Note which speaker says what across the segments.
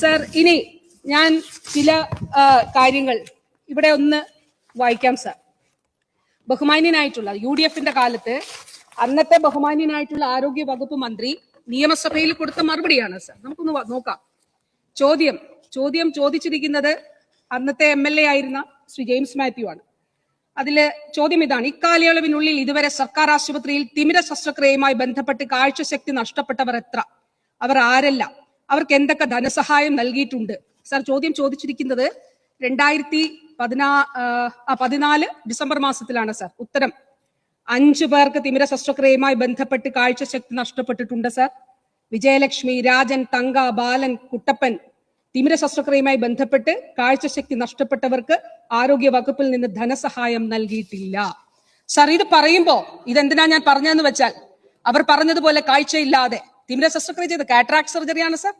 Speaker 1: Sir ഇനി ഞാൻ ചില കാര്യങ്ങൾ ഇവിടെ ഒന്ന് വായിക്കാം സർ. ബഹുമാന്യനായിട്ടുള്ള യു ഡി എഫിന്റെ കാലത്ത് അന്നത്തെ ബഹുമാന്യനായിട്ടുള്ള ആരോഗ്യ വകുപ്പ് മന്ത്രി നിയമസഭയിൽ കൊടുത്ത മറുപടിയാണ് സർ. നമുക്കൊന്ന് നോക്കാം. ചോദ്യം ചോദ്യം ചോദിച്ചിരിക്കുന്നത് അന്നത്തെ എം എൽ എ ആയിരുന്ന ശ്രീ ജെയിംസ് മാത്യു ആണ്. അതിൽ ചോദ്യം ഇതാണ് ഇക്കാലയളവിനുള്ളിൽ ഇതുവരെ സർക്കാർ ആശുപത്രിയിൽ തിമിര ശസ്ത്രക്രിയയുമായി ബന്ധപ്പെട്ട് കാഴ്ചശക്തി നഷ്ടപ്പെട്ടവർ എത്ര? അവർ ആരല്ല? അവർക്ക് എന്തൊക്കെ ധനസഹായം നൽകിയിട്ടുണ്ട്? സാർ ചോദ്യം ചോദിച്ചിരിക്കുന്നത് രണ്ടായിരത്തി പതിനാ പതിനാല് ഡിസംബർ മാസത്തിലാണ് സാർ. ഉത്തരം അഞ്ചു പേർക്ക് തിമിര ശസ്ത്രക്രിയയുമായി ബന്ധപ്പെട്ട് കാഴ്ചശക്തി നഷ്ടപ്പെട്ടിട്ടുണ്ട് സാർ. വിജയലക്ഷ്മി രാജൻ തങ്ക ബാലൻ കുട്ടപ്പൻ തിമിര ശസ്ത്രക്രിയയുമായി ബന്ധപ്പെട്ട് കാഴ്ചശക്തി നഷ്ടപ്പെട്ടവർക്ക് ആരോഗ്യ വകുപ്പിൽ നിന്ന് ധനസഹായം നൽകിയിട്ടില്ല. സാർ ഇത് പറയുമ്പോ ഇതെന്തിനാ ഞാൻ പറഞ്ഞതെന്ന് വെച്ചാൽ അവർ പറഞ്ഞതുപോലെ കാഴ്ചയില്ലാതെ തിമിര ശസ്ത്രക്രിയ ചെയ്ത് കാറ്ററാക്ട് സർജറിയാണ് സാർ.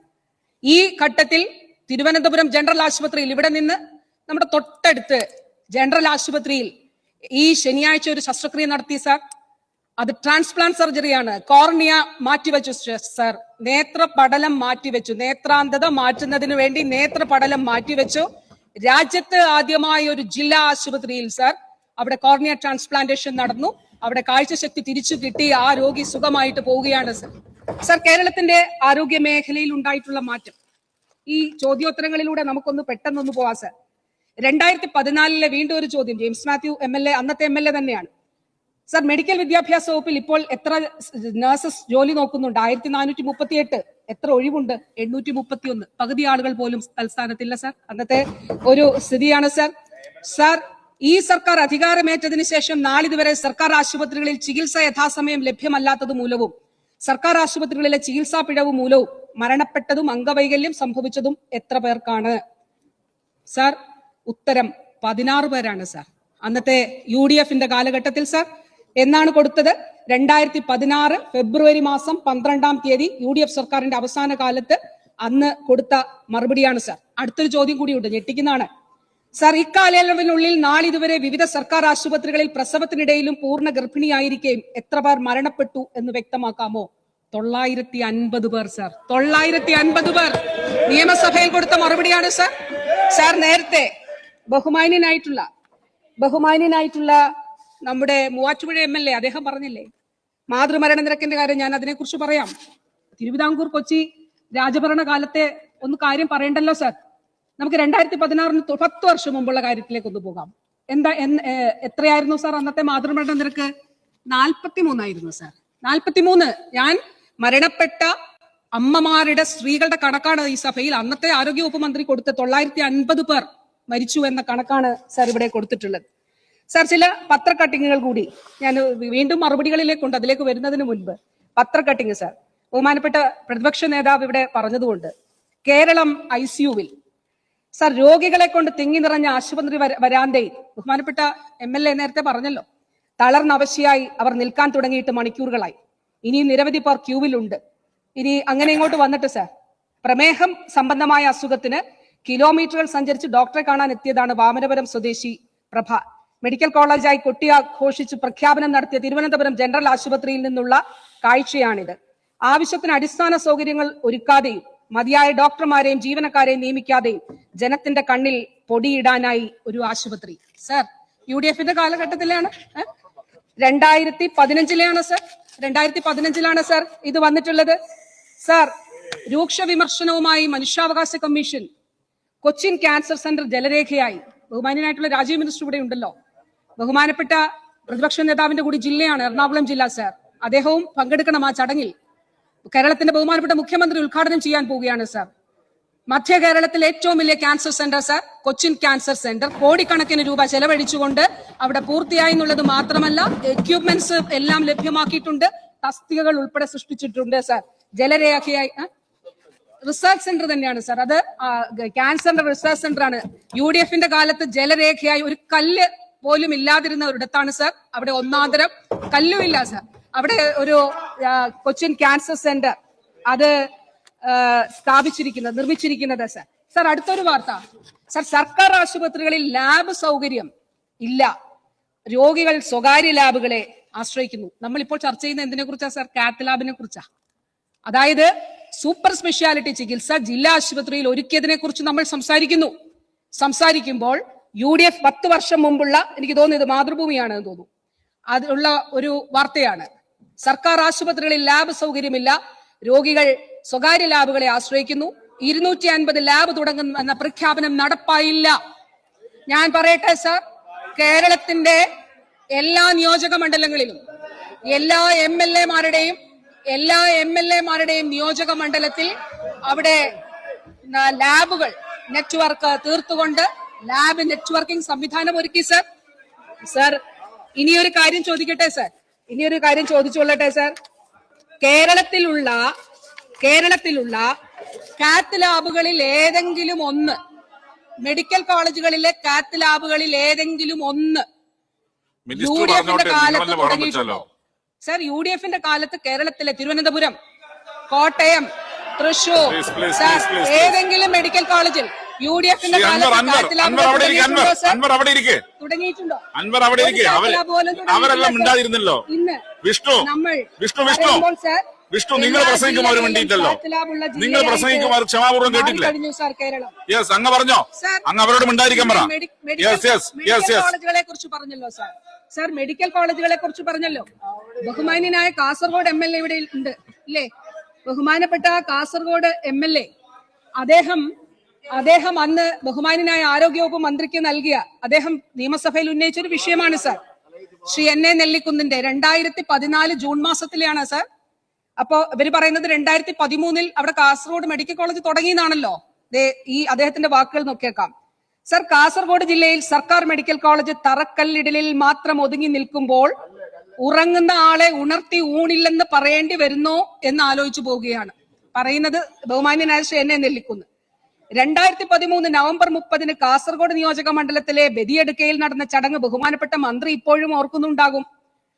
Speaker 1: ഈ ഘട്ടത്തിൽ തിരുവനന്തപുരം ജനറൽ ആശുപത്രിയിൽ ഇവിടെ നിന്ന് നമ്മുടെ തൊട്ടടുത്ത് ജനറൽ ആശുപത്രിയിൽ ഈ ശനിയാഴ്ച ഒരു ശസ്ത്രക്രിയ നടത്തി സാർ. അത് ട്രാൻസ്പ്ലാന്റ് സർജറിയാണ്. കോർണിയ മാറ്റിവെച്ചു സർ. നേത്രപടലം മാറ്റിവെച്ചു. നേത്രാന്തത മാറ്റുന്നതിന് വേണ്ടി നേത്രപടലം മാറ്റിവെച്ചു. രാജ്യത്ത് ആദ്യമായ ഒരു ജില്ലാ ആശുപത്രിയിൽ സർ അവിടെ കോർണിയ ട്രാൻസ്പ്ലാന്റേഷൻ നടന്നു. അവിടെ കാഴ്ചശക്തി തിരിച്ചു കിട്ടി. ആ രോഗി സുഖമായിട്ട് പോവുകയാണ് സർ. സർ കേരളത്തിന്റെ ആരോഗ്യ മേഖലയിൽ ഉണ്ടായിട്ടുള്ള മാറ്റം. ഈ ചോദ്യോത്തരങ്ങളിലൂടെ നമുക്കൊന്ന് പെട്ടെന്നൊന്ന് പോവാ സർ. രണ്ടായിരത്തി പതിനാലിലെ വീണ്ടും ഒരു ചോദ്യം. James Mathew M L A അന്നത്തെ എം എൽ എ തന്നെയാണ്. സർ മെഡിക്കൽ വിദ്യാഭ്യാസ വകുപ്പിൽ ഇപ്പോൾ എത്ര നഴ്സസ് ജോലി നോക്കുന്നുണ്ട്? ആയിരത്തി നാനൂറ്റി മുപ്പത്തി എട്ട് എത്ര ഒഴിവുണ്ട്? എണ്ണൂറ്റി മുപ്പത്തി ഒന്ന് പകുതി ആളുകൾ പോലും തൽസ്ഥാനത്തില്ല സർ. അന്നത്തെ ഒരു സ്ഥിതിയാണ് സർ. സർ ഈ സർക്കാർ അധികാരമേറ്റതിനു ശേഷം നാളിതുവരെ സർക്കാർ ആശുപത്രികളിൽ ചികിത്സ യഥാസമയം ലഭ്യമല്ലാത്തത് മൂലവും സർക്കാർ ആശുപത്രികളിലെ ചികിത്സാ പിഴവ് മൂലവും മരണപ്പെട്ടതും അംഗവൈകല്യം സംഭവിച്ചതും എത്ര പേർക്കാണ്? സാർ ഉത്തരം പതിനാറ് പേരാണ് സാർ. അന്നത്തെ യു ഡി എഫിന്റെ കാലഘട്ടത്തിൽ സാർ എന്നാണ് കൊടുത്തത്? രണ്ടായിരത്തി പതിനാറ് ഫെബ്രുവരി മാസം പന്ത്രണ്ടാം തീയതി യു ഡി എഫ് സർക്കാരിന്റെ അവസാന കാലത്ത് അന്ന് കൊടുത്ത മറുപടിയാണ് സാർ. അടുത്തൊരു ചോദ്യം കൂടിയുണ്ട് ഞെട്ടിക്കുന്നതാണ്. സാർ ഇക്കാലയളവിനുള്ളിൽ നാളിതുവരെ വിവിധ സർക്കാർ ആശുപത്രികളിൽ പ്രസവത്തിനിടയിലും പൂർണ ഗർഭിണിയായിരിക്കുകയും എത്ര പേർ മരണപ്പെട്ടു എന്ന് വ്യക്തമാക്കാമോ? തൊള്ളായിരത്തി അൻപത് പേർ സാർ. തൊള്ളായിരത്തി അൻപത് പേർ. നിയമസഭയിൽ കൊടുത്ത മറുപടിയാണ് സർ. സാർ നേരത്തെ ബഹുമാന്യനായിട്ടുള്ള ബഹുമാന്യനായിട്ടുള്ള നമ്മുടെ മൂവാറ്റുപുഴ എം എൽ എ അദ്ദേഹം പറഞ്ഞില്ലേ മാതൃമരണ നിരക്കിന്റെ കാര്യം ഞാൻ അതിനെക്കുറിച്ച് പറയാം. തിരുവിതാംകൂർ കൊച്ചി രാജഭരണ കാലത്തെ ഒന്ന് കാര്യം പറയണ്ടല്ലോ സാർ. നമുക്ക് രണ്ടായിരത്തി പതിനാറിന് പത്ത് വർഷം മുമ്പുള്ള കാര്യത്തിലേക്ക് ഒന്ന് പോകാം. എന്താ എത്രയായിരുന്നു സാർ അന്നത്തെ മാതൃമരണ നിരക്ക് നാൽപ്പത്തി മൂന്നായിരുന്നു സാർ. നാൽപ്പത്തി മൂന്ന് ഞാൻ മരണപ്പെട്ട അമ്മമാരുടെ സ്ത്രീകളുടെ കണക്കാണ് ഈ സഭയിൽ അന്നത്തെ ആരോഗ്യവകുപ്പ് മന്ത്രി കൊടുത്ത തൊള്ളായിരത്തി അൻപത് പേർ മരിച്ചു എന്ന കണക്കാണ് സാർ ഇവിടെ കൊടുത്തിട്ടുള്ളത്. സാർ ചില പത്ര കട്ടിങ്ങുകൾ കൂടി ഞാൻ വീണ്ടും മറുപടികളിലേക്കുണ്ട് അതിലേക്ക് വരുന്നതിന് മുൻപ് പത്ര കട്ടിങ് സാർ. ബഹുമാനപ്പെട്ട പ്രതിപക്ഷ നേതാവ് ഇവിടെ പറഞ്ഞതുകൊണ്ട് കേരളം ഐ സിയുവിൽ സാർ രോഗികളെ കൊണ്ട് തിങ്ങി നിറഞ്ഞ ആശുപത്രി വരാന്തേ ബഹുമാനപ്പെട്ട എം എൽ എ നേരത്തെ പറഞ്ഞല്ലോ. തളർന്ന അവശയായി അവർ നിൽക്കാൻ തുടങ്ങിയിട്ട് മണിക്കൂറുകളായി. ഇനിയും നിരവധി പേർ ക്യൂവിലുണ്ട്. ഇനി അങ്ങനെ ഇങ്ങോട്ട് വന്നിട്ട് സാർ പ്രമേഹം സംബന്ധമായ അസുഖത്തിന് കിലോമീറ്ററുകൾ സഞ്ചരിച്ച് ഡോക്ടറെ കാണാൻ എത്തിയതാണ് വാമനപുരം സ്വദേശി പ്രഭ. മെഡിക്കൽ കോളേജായി കൊട്ടി ആഘോഷിച്ച് പ്രഖ്യാപനം നടത്തിയ തിരുവനന്തപുരം ജനറൽ ആശുപത്രിയിൽ നിന്നുള്ള കാഴ്ചയാണിത്. ആവശ്യത്തിന് അടിസ്ഥാന സൗകര്യങ്ങൾ ഒരുക്കാതെയും മതിയായ ഡോക്ടർമാരെയും ജീവനക്കാരെയും നിയമിക്കാതെ ജനത്തിന്റെ കണ്ണിൽ പൊടിയിടാനായി ഒരു ആശുപത്രി. സർ യു ഡി എഫിന്റെ കാലഘട്ടത്തിലാണ് രണ്ടായിരത്തി പതിനഞ്ചിലെയാണ് സർ. രണ്ടായിരത്തി പതിനഞ്ചിലാണ് സർ ഇത് വന്നിട്ടുള്ളത്. സർ രൂക്ഷ വിമർശനവുമായി മനുഷ്യാവകാശ കമ്മീഷൻ കൊച്ചിൻ ക്യാൻസർ സെന്റർ ജലരേഖയായി ബഹുമാനായിട്ടുള്ള രാജീവ് മിനിസ്റ്റർ ഇവിടെ ഉണ്ടല്ലോ. ബഹുമാനപ്പെട്ട പ്രതിപക്ഷ നേതാവിന്റെ കൂടി ജില്ലയാണ് എറണാകുളം ജില്ല സർ. അദ്ദേഹവും പങ്കെടുക്കണം ആ ചടങ്ങിൽ. കേരളത്തിന്റെ ബഹുമാനപ്പെട്ട മുഖ്യമന്ത്രി ഉദ്ഘാടനം ചെയ്യാൻ പോവുകയാണ് സാർ. മധ്യ കേരളത്തിലെ ഏറ്റവും വലിയ cancer centre sir Cochin cancer centre കോടിക്കണക്കിന് രൂപ ചെലവഴിച്ചുകൊണ്ട് അവിടെ പൂർത്തിയായി എന്നുള്ളത് മാത്രമല്ല എക്യുപ്മെന്റ്സ് എല്ലാം ലഭ്യമാക്കിയിട്ടുണ്ട്. തസ്തികകൾ ഉൾപ്പെടെ സൃഷ്ടിച്ചിട്ടുണ്ട് സർ. ജലരേഖയായി? റിസർച്ച് സെന്റർ തന്നെയാണ് സാർ. അത് ക്യാൻസറിന്റെ റിസർച്ച് സെന്റർ ആണ്. യു ഡി എഫിന്റെ കാലത്ത് ജലരേഖയായി ഒരു കല്ല് പോലും ഇല്ലാതിരുന്ന ഒരിടത്താണ് സാർ. അവിടെ ഒന്നാന്തരം കല്ലുമില്ല സാർ. അവിടെ ഒരു കൊച്ചിൻ ക്യാൻസർ സെന്റർ അത് സ്ഥാപിച്ചിരിക്കുന്നത് നിർമ്മിച്ചിരിക്കുന്നത് സർ. സർ അടുത്തൊരു വാർത്ത. സർ സർക്കാർ ആശുപത്രികളിൽ ലാബ് സൗകര്യം ഇല്ല. രോഗികൾ സ്വകാര്യ ലാബുകളെ ആശ്രയിക്കുന്നു. നമ്മൾ ഇപ്പോൾ ചർച്ച ചെയ്യുന്ന എന്തിനെ കുറിച്ചാ സർ? കാത്ത് ലാബിനെ കുറിച്ചാ അതായത് സൂപ്പർ സ്പെഷ്യാലിറ്റി ചികിത്സ ജില്ലാ ആശുപത്രിയിൽ ഒരുക്കിയതിനെ കുറിച്ച് നമ്മൾ സംസാരിക്കുന്നു. സംസാരിക്കുമ്പോൾ യു ഡി എഫ് പത്ത് വർഷം മുമ്പുള്ള എനിക്ക് തോന്നുന്നു ഇത് മാതൃഭൂമിയാണെന്ന് തോന്നുന്നു. അതിനുള്ള ഒരു വാർത്തയാണ്. സർക്കാർ ആശുപത്രികളിൽ ലാബ് സൗകര്യമില്ല. രോഗികൾ സ്വകാര്യ ലാബുകളെ ആശ്രയിക്കുന്നു. ഇരുന്നൂറ്റി അൻപത് ലാബ് തുടങ്ങുന്ന പ്രഖ്യാപനം നടപ്പായില്ല. ഞാൻ പറയട്ടെ സർ. കേരളത്തിന്റെ എല്ലാ നിയോജക മണ്ഡലങ്ങളിലും എല്ലാ എം എൽ എമാരുടെയും എല്ലാ എം എൽ എമാരുടെയും നിയോജക മണ്ഡലത്തിൽ അവിടെ ലാബുകൾ നെറ്റ്വർക്ക് തീർത്തുകൊണ്ട് ലാബ് നെറ്റ്വർക്കിംഗ് സംവിധാനം ഒരുക്കി സർ. സർ ഇനിയൊരു കാര്യം ചോദിക്കട്ടെ സർ? ഇനിയൊരു കാര്യം ചോദിച്ചുകൊള്ളട്ടെ സർ കേരളത്തിലുള്ള കേരളത്തിലുള്ള കാത്ത് ലാബുകളിൽ ഏതെങ്കിലും ഒന്ന് മെഡിക്കൽ കോളേജുകളിലെ കാത്ത് ലാബുകളിൽ ഏതെങ്കിലും ഒന്ന് യു ഡി എഫിന്റെ കാലത്ത് തുടങ്ങിയിട്ടുണ്ടോ? സർ യു ഡി എഫിന്റെ കാലത്ത് കേരളത്തിലെ തിരുവനന്തപുരം കോട്ടയം തൃശൂർ. ഏതെങ്കിലും മെഡിക്കൽ കോളേജിൽ യു ഡി എഫിന്റെ
Speaker 2: അൻവർ അവിടെ ഇരിക്കെ
Speaker 1: തുടങ്ങിയിട്ടുണ്ടോ
Speaker 2: അൻവർ. അവിടെ ഇരിക്കെ. അവരെല്ലാം ഉണ്ടായിരുന്നല്ലോ
Speaker 1: ഇന്ന്
Speaker 2: വിഷ്ണു
Speaker 1: നമ്മൾ
Speaker 2: വിഷ്ണു വിഷ്ണു.
Speaker 1: സർ,
Speaker 2: വിഷ്ണു നിങ്ങൾ പ്രസംഗിക്കും അവർ
Speaker 1: ലാബുള്ള
Speaker 2: നിങ്ങൾ പ്രസംഗിക്കും അവർ
Speaker 1: ക്ഷമാപൂർവം കേരളം.
Speaker 2: യെസ് അങ്ങ് പറഞ്ഞോ. അങ്ങ് അവരോട് മിണ്ടായിരിക്കാൻ പറ. യെസ് യെസ് യെസ് യെസ്
Speaker 1: കോളേജുകളെ കുറിച്ച് പറഞ്ഞല്ലോ സാർ. സാർ മെഡിക്കൽ കോളേജുകളെ കുറിച്ച് പറഞ്ഞല്ലോ. ബഹുമാന്യനായ കാസർഗോഡ് എം എൽ എ ഇവിടെ ഉണ്ട് ഇല്ലേ? ബഹുമാനപ്പെട്ട കാസർഗോഡ് എം എൽ എ. അദ്ദേഹം അദ്ദേഹം അന്ന് ബഹുമാനായ ആരോഗ്യവകുപ്പ് മന്ത്രിക്ക് നൽകിയ അദ്ദേഹം നിയമസഭയിൽ ഉന്നയിച്ച ഒരു വിഷയമാണ് സർ. ശ്രീ എൻ എ നെല്ലിക്കുന്നിന്റെ രണ്ടായിരത്തി പതിനാല് ജൂൺ മാസത്തിലെയാണ് സാർ. അപ്പോ ഇവർ പറയുന്നത് രണ്ടായിരത്തി പതിമൂന്നിൽ അവിടെ കാസർഗോഡ് മെഡിക്കൽ കോളേജ് തുടങ്ങിയതാണല്ലോ ദേ ഈ അദ്ദേഹത്തിന്റെ വാക്കുകൾ നോക്കിയേക്കാം. സർ കാസർഗോഡ് ജില്ലയിൽ സർക്കാർ മെഡിക്കൽ കോളേജ് തറക്കല്ലിടലിൽ മാത്രം ഒതുങ്ങി നിൽക്കുമ്പോൾ ഉറങ്ങുന്ന ആളെ ഉണർത്തി ഊണില്ലെന്ന് പറയേണ്ടി വരുന്നോ എന്ന് ആലോചിച്ചു പോവുകയാണ്. പറയുന്നത് ബഹുമാന്യനായ ശ്രീ എന്നെ നെല്ലിക്കുന്ന്. രണ്ടായിരത്തി പതിമൂന്ന് നവംബർ മുപ്പതിന് കാസർഗോഡ് നിയോജക മണ്ഡലത്തിലെ ബദിയെടുക്കയിൽ നടന്ന ചടങ്ങ് ബഹുമാനപ്പെട്ട മന്ത്രി ഇപ്പോഴും ഓർക്കുന്നുണ്ടാകും.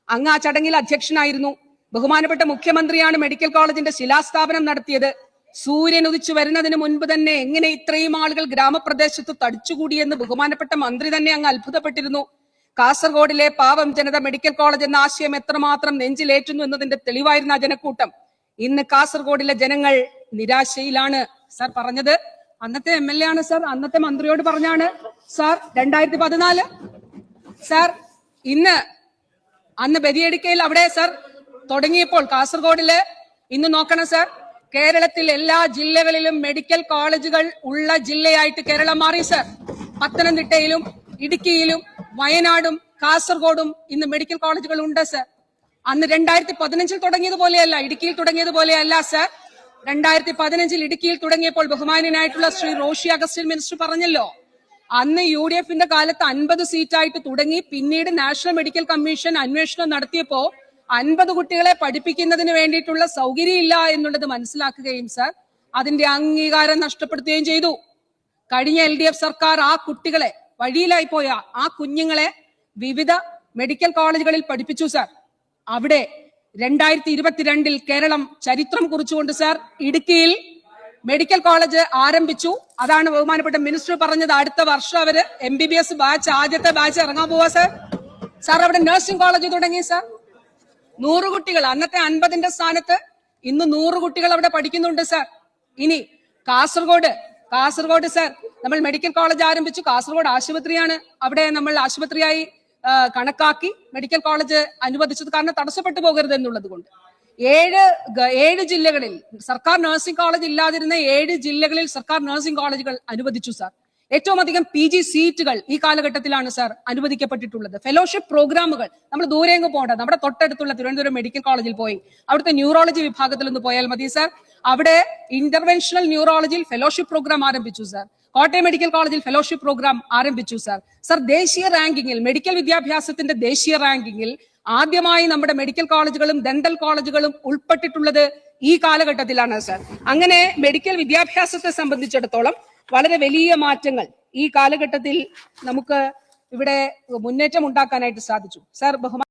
Speaker 1: അങ്ങ് ആ ചടങ്ങിൽ അധ്യക്ഷനായിരുന്നു. ബഹുമാനപ്പെട്ട മുഖ്യമന്ത്രിയാണ് മെഡിക്കൽ കോളേജിന്റെ ശിലാസ്ഥാപനം നടത്തിയത്. സൂര്യൻ ഉദിച്ചു വരുന്നതിന് മുൻപ് തന്നെ എങ്ങനെ ഇത്രയും ആളുകൾ ഗ്രാമപ്രദേശത്ത് തടിച്ചുകൂടിയെന്ന് ബഹുമാനപ്പെട്ട മന്ത്രി തന്നെ അങ്ങ് അത്ഭുതപ്പെട്ടിരുന്നു. കാസർഗോഡിലെ പാവം ജനത മെഡിക്കൽ കോളേജ് എന്ന ആശയം എത്രമാത്രം നെഞ്ചിലേറ്റുന്നു എന്നതിന്റെ തെളിവായിരുന്നു ആ ജനക്കൂട്ടം. ഇന്ന് കാസർഗോഡിലെ ജനങ്ങൾ നിരാശയിലാണ്. സർ പറഞ്ഞത് അന്നത്തെ എം എൽ എ ആണ് സാർ. അന്നത്തെ മന്ത്രിയോട് പറഞ്ഞാണ് സാർ രണ്ടായിരത്തി പതിനാല് സാർ ഇന്ന് അന്ന് ബരിയടിക്കയിൽ അവിടെ സാർ തുടങ്ങിയപ്പോൾ കാസർഗോഡിൽ ഇന്ന് നോക്കണം സാർ. കേരളത്തിൽ എല്ലാ ജില്ലകളിലും മെഡിക്കൽ കോളേജുകൾ ഉള്ള ജില്ലയായിട്ട് കേരളം മാറി സർ. പത്തനംതിട്ടയിലും ഇടുക്കിയിലും വയനാടും കാസർഗോഡും ഇന്ന് മെഡിക്കൽ കോളേജുകൾ ഉണ്ട് സർ. അന്ന് രണ്ടായിരത്തി പതിനഞ്ചിൽ തുടങ്ങിയത് പോലെയല്ല ഇടുക്കിയിൽ തുടങ്ങിയത് പോലെയല്ല സർ. രണ്ടായിരത്തി പതിനഞ്ചിൽ ഇടുക്കിയിൽ തുടങ്ങിയപ്പോൾ ബഹുമാനനായിട്ടുള്ള ശ്രീ റോഷി അഗസ്റ്റിൻ മിനിസ്റ്റർ പറഞ്ഞല്ലോ അന്ന് യു ഡി എഫിന്റെ കാലത്ത് അൻപത് സീറ്റായിട്ട് തുടങ്ങി പിന്നീട് നാഷണൽ മെഡിക്കൽ കമ്മീഷൻ അന്വേഷണം നടത്തിയപ്പോ അൻപത് കുട്ടികളെ പഠിപ്പിക്കുന്നതിന് വേണ്ടിയിട്ടുള്ള സൗകര്യമില്ല എന്നുള്ളത് മനസ്സിലാക്കുകയും സർ അതിന്റെ അംഗീകാരം നഷ്ടപ്പെടുത്തുകയും ചെയ്തു. കഴിഞ്ഞ എൽ ഡി എഫ് സർക്കാർ ആ കുട്ടികളെ വഴിയിലായി പോയ ആ കുഞ്ഞുങ്ങളെ വിവിധ മെഡിക്കൽ കോളേജുകളിൽ പഠിപ്പിച്ചു സർ. അവിടെ രണ്ടായിരത്തി ഇരുപത്തിരണ്ടിൽ കേരളം ചരിത്രം കുറിച്ചുകൊണ്ട് സാർ ഇടുക്കിയിൽ മെഡിക്കൽ കോളേജ് ആരംഭിച്ചു. അതാണ് ബഹുമാനപ്പെട്ട മിനിസ്റ്റർ പറഞ്ഞത്. അടുത്ത വർഷം അവർ M B B S batch ആദ്യത്തെ ബാച്ച് ഇറങ്ങാൻ പോവാ സാർ. സാർ അവിടെ നഴ്സിംഗ് കോളേജ് തുടങ്ങി സാർ. നൂറ് കുട്ടികൾ. അന്നത്തെ അൻപതിന്റെ സ്ഥാനത്ത് ഇന്ന് നൂറ് കുട്ടികൾ അവിടെ പഠിക്കുന്നുണ്ട് സാർ. ഇനി കാസർഗോഡ് കാസർഗോഡ് സാർ. നമ്മൾ മെഡിക്കൽ കോളേജ് ആരംഭിച്ചു. കാസർഗോഡ് ആശുപത്രിയാണ്. അവിടെ നമ്മൾ ആശുപത്രിയായി കണക്കാക്കി മെഡിക്കൽ കോളേജ് അനുവദിച്ചത് കാരണം തടസ്സപ്പെട്ടു പോകരുത് എന്നുള്ളത് കൊണ്ട്. ഏഴ് ഏഴ് ജില്ലകളിൽ സർക്കാർ നഴ്സിംഗ് കോളേജ് ഇല്ലാതിരുന്ന ഏഴ് ജില്ലകളിൽ സർക്കാർ നഴ്സിംഗ് കോളേജുകൾ അനുവദിച്ചു സാർ. ഏറ്റവും അധികം പി ജി സീറ്റുകൾ ഈ കാലഘട്ടത്തിലാണ് സാർ അനുവദിക്കപ്പെട്ടിട്ടുള്ളത്. ഫെലോഷിപ്പ് പ്രോഗ്രാമുകൾ നമ്മൾ ദൂരെങ്ങ് പോകണ്ട. നമ്മുടെ തൊട്ടടുത്തുള്ള തിരുവനന്തപുരം മെഡിക്കൽ കോളേജിൽ പോയി. അവിടുത്തെ ന്യൂറോളജി വിഭാഗത്തിൽ ഒന്ന് പോയാൽ മതി സാർ. അവിടെ ഇന്റർവെൻഷണൽ ന്യൂറോളജിയിൽ ഫെലോഷിപ്പ് പ്രോഗ്രാം ആരംഭിച്ചു സാർ. കോട്ടയം മെഡിക്കൽ കോളേജിൽ ഫെലോഷിപ്പ് പ്രോഗ്രാം ആരംഭിച്ചു സർ സർ ദേശീയ റാങ്കിങ്ങിൽ മെഡിക്കൽ വിദ്യാഭ്യാസത്തിന്റെ ദേശീയ റാങ്കിങ്ങിൽ ആദ്യമായി നമ്മുടെ മെഡിക്കൽ കോളേജുകളും ഡെന്റൽ കോളേജുകളും ഉൾപ്പെട്ടിട്ടുള്ളത് ഈ കാലഘട്ടത്തിലാണ് സർ അങ്ങനെ മെഡിക്കൽ വിദ്യാഭ്യാസത്തെ സംബന്ധിച്ചിടത്തോളം വളരെ വലിയ മാറ്റങ്ങൾ ഈ കാലഘട്ടത്തിൽ നമുക്ക് ഇവിടെ മുന്നേറ്റം ഉണ്ടാക്കാനായിട്ട് സാധിച്ചു. സർ ബഹുമാന